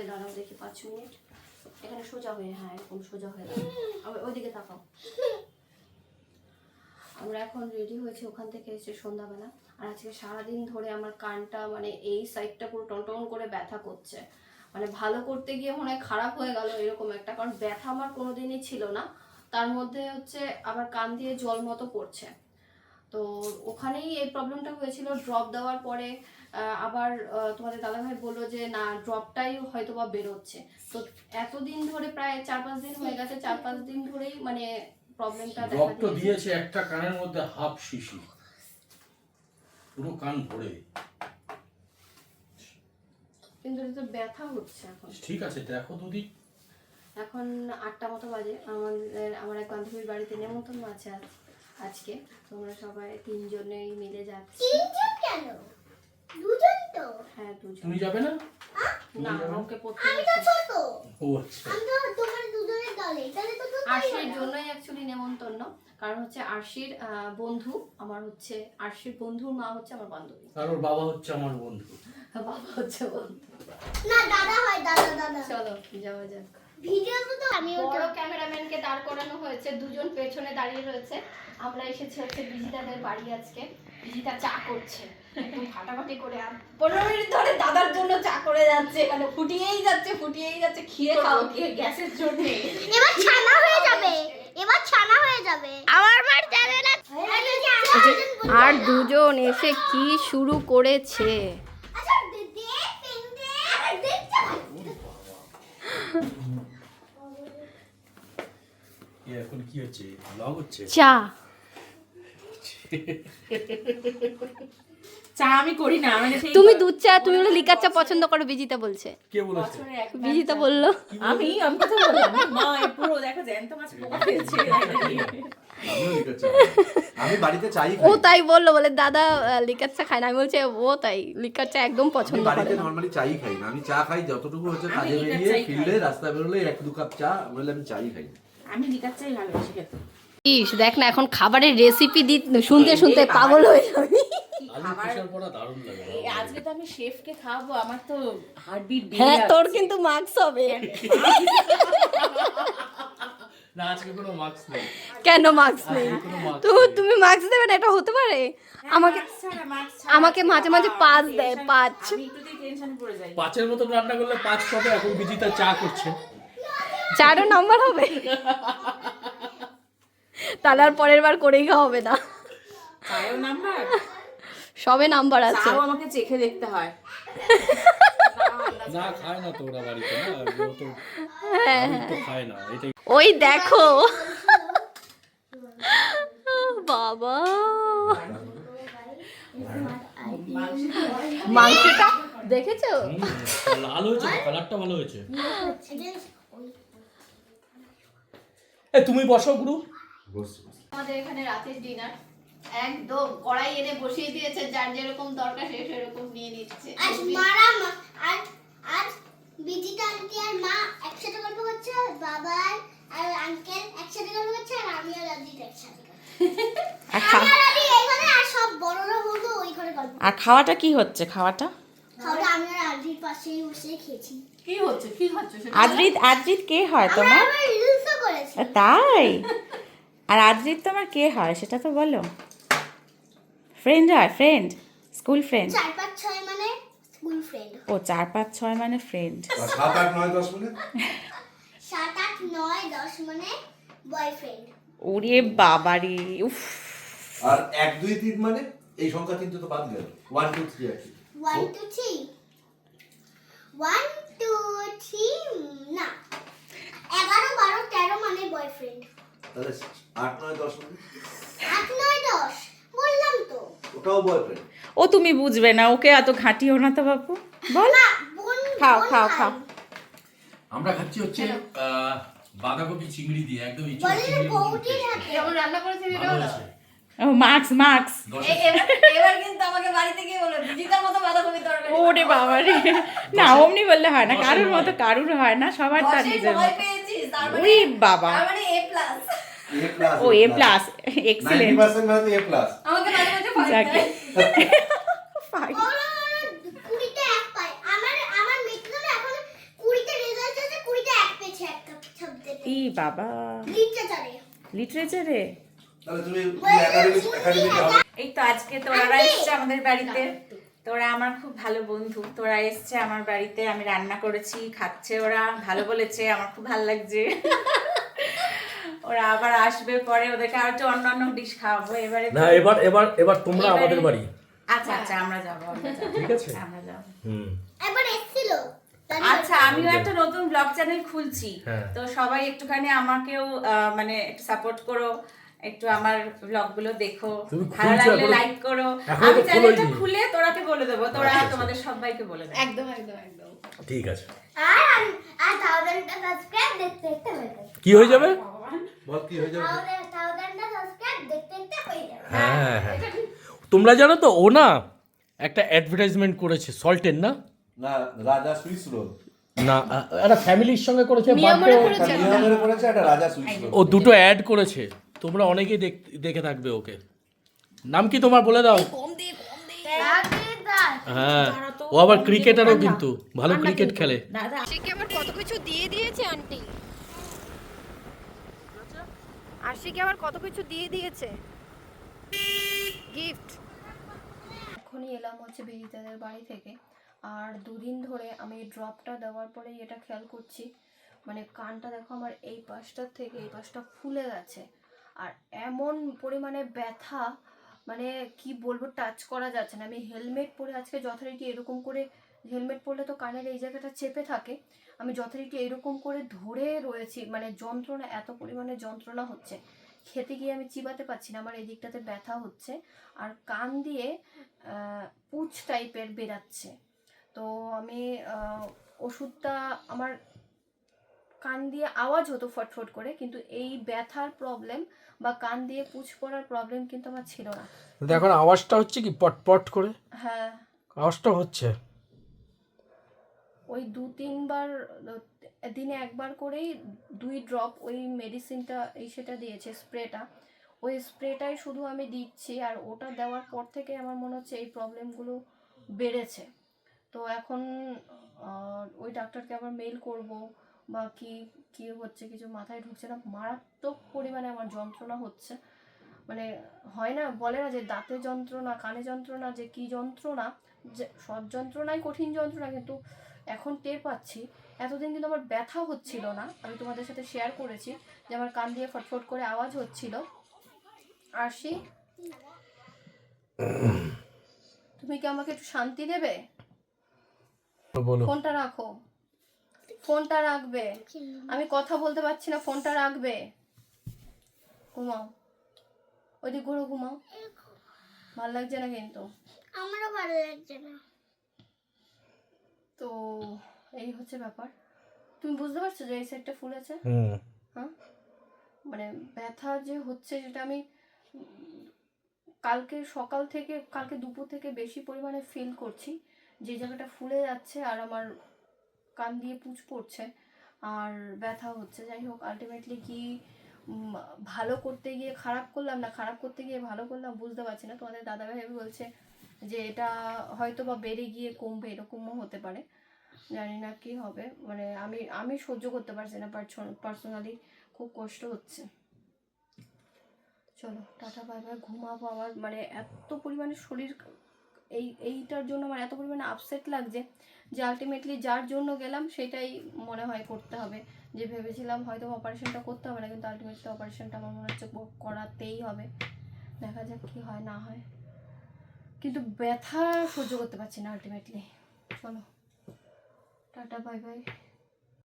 হবে দাঁড়াও দেখি পাঁচ মিনিট? এখানে সোজা হয়ে হ্যাঁ এরকম সোজা হয়ে দাঁড়াও ওইদিকে তাকাও। আমরা এখন রেডি হয়েছি ওখান থেকে এসে সন্ধ্যাবেলা। আর আজকে সারাদিন ধরে আমার কানটা মানে এই সাইডটা পুরো টনটন করে ব্যথা করছে। মানে ভালো করতে গিয়ে মনে হয় খারাপ হয়ে গেল এরকম একটা, কারণ ব্যথা আমার কোনোদিনই ছিল না। তার মধ্যে হচ্ছে আবার কান দিয়ে জল মতো পড়ছে। তো ওখানেই এই প্রবলেমটা হয়েছিল। ড্রপ দেওয়ার পরে আবার তোমাদের দাদাভাই বলল যে না ড্রপটাই হয়তো বা বেরোচ্ছে। তো এতদিন ধরে প্রায় চার পাঁচ দিন হয়ে গেছে চার পাঁচ দিন ধরেই মানে প্রবলেমটা দেখা রক্ত দিয়েছে। একটা কানের মধ্যে হাফ শিশি। পুরো কান ভরে। কিন্তু এটা তো ব্যথা হচ্ছে এখন। ঠিক আছে দেখো দুদি এখন আটটা মতো বাজে। আমাদের আমার এক বান্ধবীর বাড়িতে নেমন্তন্ন আছে আজ- আজকে। তোমরা সবাই তিনজনেই মিলে যাচ্ছি। তিনজন কেন? দুজন তো। হ্যাঁ দুজন। তুমি যাবে না? না ওকে পড়তে আমি তো ছোট। ও আচ্ছা। আমি তো তোমার দুজনের দলে। তাহলে তো দুটোই আরশির। জন্যই অ্যাকচুয়ালি নেমন্তন্ন। কারণ হচ্ছে আরশির আহ, বন্ধু আমার হচ্ছে আরশির বন্ধুর মা হচ্ছে আমার বান্ধবী। আর ওর বাবা হচ্ছে আমার বন্ধু। বাবা হচ্ছে বন্ধু। না দাদা হয় দাদা দাদা। চলো যাওয়া যাক। ভিডিও তো আমি বড় ক্যামেরাম্যানকে দাঁড় করানো হয়েছে দুজন পেছনে দাঁড়িয়ে রয়েছে। আমরা এসেছি হচ্ছে বিজিতাদের বাড়ি আজকে। বিজিতা চা করছে। একদম ফাটাফাটি করে আর পনেরো মিনিট ধরে দাদার জন্য চা করে যাচ্ছে মানে ফুটিয়েই যাচ্ছে ফুটিয়েই যাচ্ছে খেয়ে খাও খেয়ে গ্যাসের জন্য। এবার ছানা হয়ে যাবে এবার ছানা হয়ে যাবে। আমার মার যাবে না। আর দুজন এসে কি শুরু করেছে আচ্ছা দে দে পেন দে আরে দেখতে এ এখন কি হচ্ছে? ব্লগ হচ্ছে? চা। চা আমি করি না মানে তুমি দুধ চা তুমি বলে লিকার চা পছন্দ করো বিজিতা বলছে। কে বলেছে? বিজিতা বলল। আমি আমি কথা বললাম। মা পুরো দেখো জ্যান্ত মাছ পোকা ফেলছে আমি বাড়িতে চাই ও তাই বলল বলে দাদা লিকার চা খায় না। আমি বলছি ও তাই লিকার চা একদম পছন্দ করে বাড়িতে। নর্মালি চাই খাই না। আমি চা খাই যতটুকু হচ্ছে কাজে বেরিয়ে ফিল্ডে রাস্তা বেরোলে এক দু কাপ চা বলে আমি চাই খাই। আমি লিকার চাই ভালোবাসি খেতে। ইস দেখ না এখন খাবারের রেসিপি দি শুনতে শুনতে পাগল হয়ে যাবে। আজকে তো আমি শেফকে খাওয়াবো আমার তো হার্টবিট হ্যাঁ তোর কিন্তু মার্কস হবে। না আজকে কোনো মার্কস নেই। কেন মার্কস নেই? তো তুমি মার্কস দেবে না এটা হতে পারে? আমাকে আমাকে মাঝে মাঝে পাঁচ দেয়, পাঁচ। পাঁচের মতন রান্না করলে পাঁচ পাবে এখন বিজিতা চা করছে। চারও নাম্বার হবে? তাহলে আর পরের বার করেই খাওয়াবে না। নাম্বার সবে নাম্বার আছে। চাও আমাকে চেখে দেখতে হয়। না খায় না তো ওরা বাড়িতে না? হ্যাঁ তো খায় না এটাই ওই দেখো। বাবা। মাংসটা দেখেছ? লাল হয়েছে কালারটা ভালো হয়েছে। এ তুমি বসো গুরু। আমাদের এখানে রাতের ডিনার একদম কড়াই এনে বসিয়ে দিয়েছে যার যেরকম দরকার সে সেরকম নিয়ে নিচ্ছে আজ মারা মা আজ আজ বিজিতা আন্টি আর মা একসাথে গল্প করছে আর বাবা আর- আর আঙ্কেল একসাথে গল্প করছে আর আমি আর রাজিত একসাথে গল্প করছি। আর আমি আর রাজি এই ঘরে আর সব বড়রা বলতো ওই ঘরে গল্প আর খাওয়াটা কি হচ্ছে খাওয়াটা খাওয়াটা আমি আর রাজির পাশেই বসে কি হচ্ছে? কি হচ্ছে? আদ্রিত আদ্রিত কে হয় তোমার? তাই? আর আদ্রিত তোমার কে হয় সেটা তো বলো। ফ্রেন্ড হয় ফ্রেন্ড স্কুল ফ্রেন্ড চার পাঁচ ছয় মানে স্কুল ফ্রেন্ড ও চার পাঁচ ছয় মানে ফ্রেন্ড আর সাত আট নয় দশ সাত আট নয় দশ মানে বয়ফ্রেন্ড ওরে বাবারি উফ। আর এক দুই তিন মানে এই সংখ্যা তিনটে তো বাদ গেল। ওয়ান টু থ্রি আর কি। One two three one two three না। এগারো বারো তেরো মানে বয়ফ্রেন্ড তাহলে আট নয় দশ মানে? আট নয় দশ। বললাম তো। ওটাও বয়ফ্রেন্ড ও তুমি বুঝবে না ওকে এত ঘাটিও না তো বাপু? বল। খাও, খাও, খাও। আমরা খাচ্ছি হচ্ছে আহ, বাঁধাকপি চিংড়ি দিয়ে একদম ইচ্ছে রান্না করেছে ও মার্কস মার্কস এবার কিন্তু আমাকে বাড়িতে গিয়ে বিজিতার মতো বাঁধাকপি তরকারি ওরে বাবারে। না অমনি বললে হয় না কারুর মতো কারুর হয় না সবার তার নিজের ভয় মতো। তার মানে ওরে বাবা। তার মানে এ প্লাস ও এ প্লাস এক্সিলেন্ট পার্সেন্ট মানে এ প্লাস আমাকে মাঝে মাঝে এই বাবা। লিটারেচারে লিটারেচারে তাহলে তুমি একাডেমিক একাডেমিক হবে এই তো আজকে তোরা এসছে আমাদের বাড়িতে। তোরা আমার খুব ভালো বন্ধু। তোরা এসছে আমার বাড়িতে। আমি রান্না করেছি খাচ্ছে ওরা ভালো বলেছে আমার খুব ভালো লাগছে। ওরা আবার আসবে পরে ওদেরকে আর একটু অন্য অন্য ডিশ খাওয়াবো। এবারে না এবার এবার এবার তোমরা আমাদের বাড়ি। আচ্ছা আচ্ছা আমরা যাব আমরা যাব। ঠিক আছে। আমরা যাব। হুম। একবার এসেছিল। আচ্ছা আমিও একটা নতুন ব্লগ চ্যানেল খুলছি। হ্যাঁ। তো সবাই একটুখানি আমাকেও আহ, মানে একটু সাপোর্ট করো। একটু আমার ব্লগগুলো দেখো ভালো লাগলে লাইক করো। আমি চ্যানেলটা খুলে তোরাকে বলে দেবো তোরা আচ্ছা, আচ্ছা। তোমাদের সবাইকে বলে দেবো। একদম একদম একদম। ঠিক আছে। আর আর থাউজেন্ডটা সাবস্ক্রাইব দেখতে দেখতে কি হয়ে যাবে? বল কি হয়ে যাবে? থাউজেন্ড থাউজেন্ডটা সাবস্ক্রাইব দেখতে দেখতে হয়ে যাবে। হ্যাঁ হ্যাঁ। তোমরা জানো তো ও না একটা অ্যাডভার্টাইজমেন্ট করেছে সল্টের না? না রাজা সুইস রোল না একটা ফ্যামিলির সঙ্গে করেছে ও দুটো অ্যাড করেছে। তোমরা অনেকেই দেখ- দেখে থাকবে ওকে। নাম কি তোমার বলে দাও? হ্যাঁ ও আবার ক্রিকেটারও কিন্তু ভালো ক্রিকেট খেলে। আবার কত কিছু দিয়ে দিয়েছে আন্টি? আশিকে আবার কত কিছু দিয়ে দিয়েছে? গিফট এখনই এলাম হচ্ছে বিজিতাদের বাড়ি থেকে। আর দুদিন ধরে আমি ড্রপটা দেওয়ার পরেই এটা খেয়াল করছি। মানে কানটা দেখো আমার এই পাশটার থেকে এই পাশটা ফুলে গেছে। আর এমন পরিমাণে ব্যথা মানে কি বলব টাচ করা যাচ্ছে না। আমি হেলমেট পরে আজকে যথারীতি এরকম করে হেলমেট পরলে তো কানের এই জায়গাটা চেপে থাকে। আমি যথারীতি এরকম করে ধরে রয়েছি মানে যন্ত্রণা, এত পরিমাণে যন্ত্রণা হচ্ছে। খেতে গিয়ে আমি চিবাতে পারছি না, আমার এই দিকটাতে ব্যথা হচ্ছে। আর কান দিয়ে পুঁজ টাইপের বেরাচ্ছে। তো আমি ওষুধটা আমার কান দিয়ে আওয়াজ হতো ফটফট করে কিন্তু এই ব্যথার প্রবলেম বা কান দিয়ে পুঁজ পড়ার প্রবলেম কিন্তু আমার ছিল না। দেখো আওয়াজটা হচ্ছে কি পট পট করে? হ্যাঁ। আওয়াজটা হচ্ছে? ওই দু তিনবার দিনে একবার করেই দুই ড্রপ ওই মেডিসিনটা এই সেটা দিয়েছে স্প্রেটা ওই স্প্রেটাই শুধু আমি দিচ্ছি আর ওটা দেওয়ার পর থেকে আমার মনে হচ্ছে এই প্রবলেমগুলো বেড়েছে। তো এখন ওই ডাক্তারকে আবার মেল করব। বা কি কি হচ্ছে কিছু মাথায় ঢুকছে না মারাত্মক পরিমাণে আমার যন্ত্রণা হচ্ছে। মানে হয় না বলে না যে দাঁতে যন্ত্রণা কানে যন্ত্রণা যে কি যন্ত্রণা যে সব যন্ত্রণাই কঠিন যন্ত্রণা কিন্তু এখন টের পাচ্ছি। এতদিন কিন্তু আমার ব্যথা হচ্ছিল না আমি তোমাদের সাথে শেয়ার করেছি যে আমার কান দিয়ে ফটফট করে আওয়াজ হচ্ছিল। আরশি তুমি কি আমাকে একটু শান্তি দেবে? ফোনটা রাখো। ফোনটা রাখবে। আমি কথা বলতে পারছি না ফোনটা রাখবে। ঘুমাও। ওইদিক ঘুরো ঘুমাও। ভালো লাগছে না কিন্তু? আমারও ভালো লাগছে না। তো এই হচ্ছে ব্যাপার। তুমি বুঝতে পারছ যে এই সাইডটা ফুলেছে হুম। হ্যাঁ? মানে ব্যথা যে হচ্ছে সেটা আমি কালকে সকাল থেকে কালকে দুপুর থেকে বেশি পরিমাণে ফিল করছি। যে জায়গাটা ফুলে যাচ্ছে আর আমার কান দিয়ে পুঁজ পড়ছে, আর ব্যথা হচ্ছে। যাই হোক আলটিমেটলি কি ভালো করতে গিয়ে খারাপ করলাম না, খারাপ করতে গিয়ে ভালো করলাম বুঝতে পারছি না। তোমাদের দাদা দাদাভাই বলছে যে এটা হয়তো বা বেড়ে গিয়ে কমবে, এরকমও হতে পারে। জানি না কি হবে মানে আমি আমি সহ্য করতে পারছি না পার্সোনালি খুব কষ্ট হচ্ছে। চলো, টাটা বাই বাই ঘুমাবো আমার মানে এত পরিমাণে শরীর, এই, এইটার জন্য আমার এত পরিমাণে আপসেট লাগছে যে আলটিমেটলি যার জন্য গেলাম, সেটাই মনে হয় করতে হবে। যে ভেবেছিলাম হয়তো অপারেশনটা করতে হবে না, কিন্তু আলটিমেটলি অপারেশনটা আমার মনে হচ্ছে করাতেই হবে। দেখা যাক কী হয়, না হয়। কিন্তু ব্যথা সহ্য করতে পারছি না আলটিমেটলি চলো। Tata bye bye